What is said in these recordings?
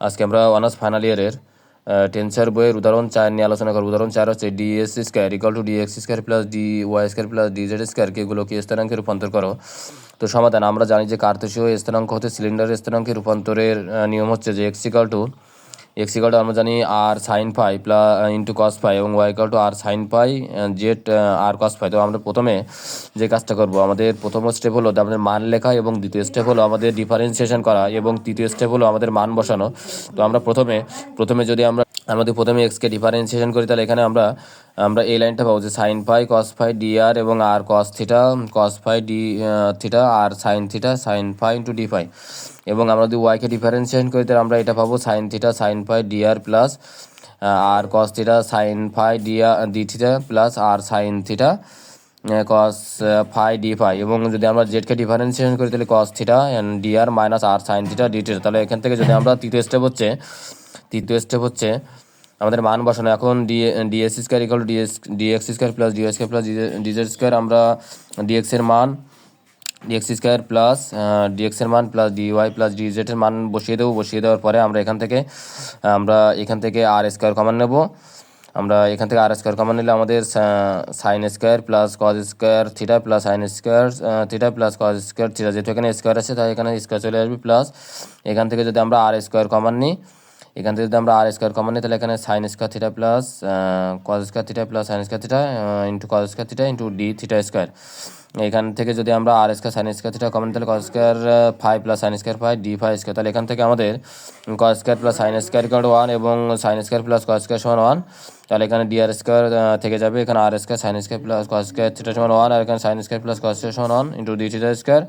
আজকে আমরা honours final ইয়ারের টেন্সার বইয়ের উদাহরণ চার নিয়ে আলোচনা করব। উদাহরণ চার হচ্ছে ds square equal to dx square plus d y square plus dz স্কোয়ারকে এগুলোকে স্থানাঙ্কে রূপান্তর করো। তো সমাধান, আমরা জানি যে কার্তেশীয় স্থানাঙ্ক হতে সিলিন্ডার স্থানাঙ্কে রূপান্তরের নিয়ম হচ্ছে যে x equal to x equal to আমরা জানি r sine phi plus into cos phi এবং y equal to r sine phi z r cos phi তো আমরা প্রথমে যে কাজটা করব, আমাদের প্রথম স্টেপ হলো আমাদের মান লেখা এবং দ্বিতীয় স্টেপ হলো আমাদের ডিফারেন্সিয়েশন করা এবং তৃতীয় স্টেপ হলো আমাদের মান বসানো। তো আমরা প্রথমে প্রথমে যদি আমরা আমাদের প্রথমে এক্সকে ডিফারেন্সিয়েশন করি, তাহলে এখানে আমরা আমরা এই লাইনটা পাবো যে sine phi cos phi d r এবং r cos theta cos phi d theta r sine theta sine phi into d phi এবং আমরা যদি ওয়াইকে ডিফারেন্সিয়েশন করি, তাহলে আমরা এটা পাবো sine theta sine phi d r plus r cos theta sine phi d r d theta plus r sine theta cos phi d phi এবং যদি আমরা জেডকে ডিফারেন্সিয়েশন করি, তাহলে cos theta d r minus r sine theta d theta তাহলে এখান থেকে যদি আমরা তৃতীয় স্টেপ হচ্ছে, তৃতীয় স্টেপ হচ্ছে আমাদের মান বসানো। এখন ds square equal ds dx square plus ds square plus dz square আমরা ডিএক্স এর মান ডিএক্স স্কোয়ার প্লাস ডিএক্স এর মান প্লাস ডিওয়াই প্লাস ডিজেড এর মান বসিয়ে দেবো। বসিয়ে দেওয়ার পরে আমরা এখান থেকে, আমরা এখান থেকে আর স্কোয়ার কমান নেব। আমরা এখান থেকে আর স্কোয়ার কমান নিলে আমাদের sine square plus cos square theta plus sine square theta plus cos square theta যেহেতু এখানে স্কোয়ার আছে, তাই এখানে স্কোয়ার চলে আসবে প্লাস এখান থেকে যদি আমরা আর স্কোয়ার কমান নিই এখান থেকে যদি আমরা আর স্কোয়ার কমন নিই তাহলে এখানে sine square theta plus cos square theta plus sine square theta into cos square theta into d theta square এখান থেকে যদি আমরা r square sine square theta common তাহলে cos square phi plus sine square phi d phi square তাহলে এখান থেকে আমাদের cos square plus sine square equal one এবং sine square plus cos square সমান ওয়ান তাহলে এখানে ডি আর স্কোয়ার থেকে যাবে এখানে r square sine square plus cos square theta সমান ওয়ান আর এখানে sine square plus cos square সমান one into d theta square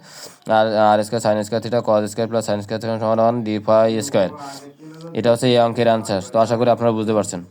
আর r square sine square theta cos square plus sine square theta সমান one d five square এটা হচ্ছে এই অঙ্কের answer তো আশা করি আপনারা বুঝতে পারছেন।